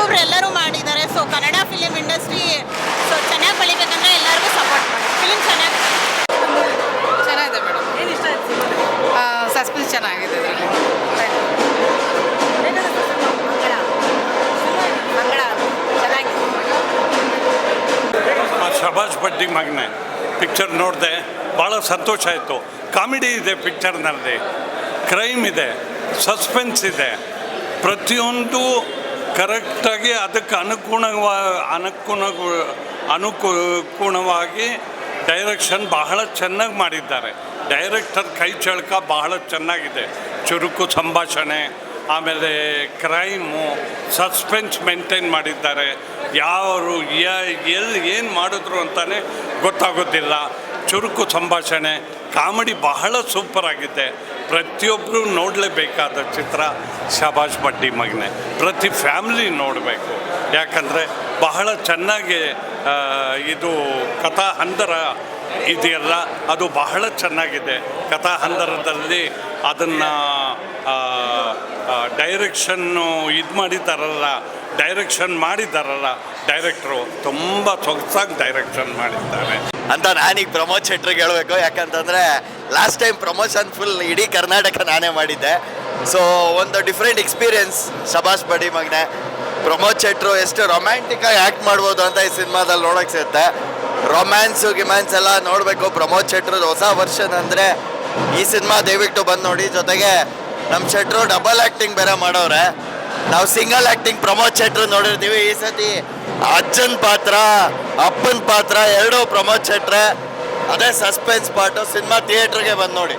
ಯೂಟ್ಯೂಬ್ರು ಎಲ್ಲರೂ ಮಾಡಿದ್ದಾರೆ. So Kannada film industry so ಚೆನ್ನಾಗಿ ಬೆಳಿಬೇಕಂದ್ರೆ ಎಲ್ಲರಿಗೂ ಸಪೋರ್ಟ್ ಮಾಡಿ. ಫಿಲಿಮ್ ಚೆನ್ನಾಗಿ ಚೆನ್ನಾಗಿದೆ ಮೇಡಮ್. ಏನು ಇಷ್ಟ ಆಯ್ತು ಸಸ್ಪೆನ್ಸ್ ಚೆನ್ನಾಗಿದೆ ಅದರಲ್ಲಿ. ಶಬಾಜ್ ಬಡ್ಡಿ ಮಗನೆ ಪಿಕ್ಚರ್ ನೋಡಿದೆ ಭಾಳ ಸಂತೋಷ ಆಯಿತು. ಕಾಮಿಡಿ ಇದೆ ಪಿಕ್ಚರ್ನಲ್ಲಿ ಕ್ರೈಮ್ ಇದೆ ಸಸ್ಪೆನ್ಸ್ ಇದೆ. ಪ್ರತಿಯೊಂದು ಕರೆಕ್ಟಾಗಿ ಅದಕ್ಕೆ ಅನುಗುಣವಾ ಅನುಗುಣ ಅನುಕೂಲವಾಗಿ ಡೈರೆಕ್ಷನ್ ಬಹಳ ಚೆನ್ನಾಗಿ ಮಾಡಿದ್ದಾರೆ. ಡೈರೆಕ್ಟರ್ ಕೈ ಚಳಕ ಬಹಳ ಚೆನ್ನಾಗಿದೆ. ಚುರುಕು ಸಂಭಾಷಣೆ, ಆಮೇಲೆ ಕ್ರೈಮು, ಸಸ್ಪೆನ್ಸ್ ಮೇಂಟೈನ್ ಮಾಡಿದ್ದಾರೆ. ಯಾರು ಎಲ್ಲಿ ಏನು ಮಾಡಿದ್ರು ಅಂತಲೇ ಗೊತ್ತಾಗೋದಿಲ್ಲ. ಚುರುಕು ಸಂಭಾಷಣೆ, ಕಾಮಿಡಿ ಬಹಳ ಸೂಪರ್ ಆಗಿದೆ. ಪ್ರತಿಯೊಬ್ಬರು ನೋಡಲೇಬೇಕಾದ ಚಿತ್ರ ಶಬಾಷ್ ಬಡ್ಡಿ ಮಗನೆ. ಪ್ರತಿ ಫ್ಯಾಮಿಲಿ ನೋಡಬೇಕು. ಯಾಕಂದರೆ ಬಹಳ ಚೆನ್ನಾಗಿ ಇದು ಕಥಾ ಹಂದರ ಇದೆಯಲ್ಲ, ಅದು ಬಹಳ ಚೆನ್ನಾಗಿದೆ. ಕಥಾ ಹಂದರದಲ್ಲಿ ಅದನ್ನು ಡೈರೆಕ್ಷನ್ನು ಇದು ಮಾಡಿದ್ದಾರಲ್ಲ ಡೈರೆಕ್ಷನ್ ಮಾಡಿದ್ದಾರಲ್ಲ ಡೈರೆಕ್ಟ್ರು, ತುಂಬ ಸೊಗಸಾಗಿ ಡೈರೆಕ್ಷನ್ ಮಾಡಿದ್ದಾರೆ. ಅಂತ ನಾನೀಗ ಪ್ರಮೋದ್ ಶೆಟ್ರಿಗೆ ಹೇಳಬೇಕು. ಯಾಕಂತಂದರೆ ಲಾಸ್ಟ್ ಟೈಮ್ ಪ್ರಮೋಷನ್ ಫುಲ್ ಇಡೀ ಕರ್ನಾಟಕ ನಾನೇ ಮಾಡಿದ್ದೆ. ಸೊ ಒಂದು ಡಿಫ್ರೆಂಟ್ ಎಕ್ಸ್ಪೀರಿಯನ್ಸ್ ಶಬಾಷ್ ಬಡಿ ಮಗನೆ. ಪ್ರಮೋದ್ ಶೆಟ್ರು ಎಷ್ಟು ರೊಮ್ಯಾಂಟಿಕಾಗಿ ಆ್ಯಕ್ಟ್ ಮಾಡ್ಬೋದು ಅಂತ ಈ ಸಿನಿಮಾದಲ್ಲಿ ನೋಡೋಕ್ಕೆ ಸಿಗುತ್ತೆ. ರೊಮ್ಯಾನ್ಸು ಗಿಮ್ಯಾನ್ಸ್ ಎಲ್ಲ ನೋಡಬೇಕು. ಪ್ರಮೋದ್ ಶೆಟ್ರದ್ದು ಹೊಸ ವರ್ಷನ್ ಅಂದರೆ, ಈ ಸಿನಿಮಾ ದಯವಿಟ್ಟು ಬಂದು ನೋಡಿ. ಜೊತೆಗೆ ನಮ್ಮ ಶೆಟ್ರು ಡಬಲ್ ಆ್ಯಕ್ಟಿಂಗ್ ಬೇರೆ ಮಾಡೋರೆ. ನಾವು ಸಿಂಗಲ್ ಆ್ಯಕ್ಟಿಂಗ್ ಪ್ರಮೋದ್ ಶೆಟ್ರು ನೋಡಿರ್ತೀವಿ. ಈ ಸತಿ ಅಜ್ಜನ್ ಪಾತ್ರ, ಅಪ್ಪನ ಪಾತ್ರ, ಎರಡೂ ಪ್ರಮೋದ್ ಶೆಟ್ರೆ ಅದೇ ಸಸ್ಪೆನ್ಸ್ ಪಾಟು ಸಿನಿಮಾ ಥಿಯೇಟ್ರಿಗೆ ಬಂದು ನೋಡಿ.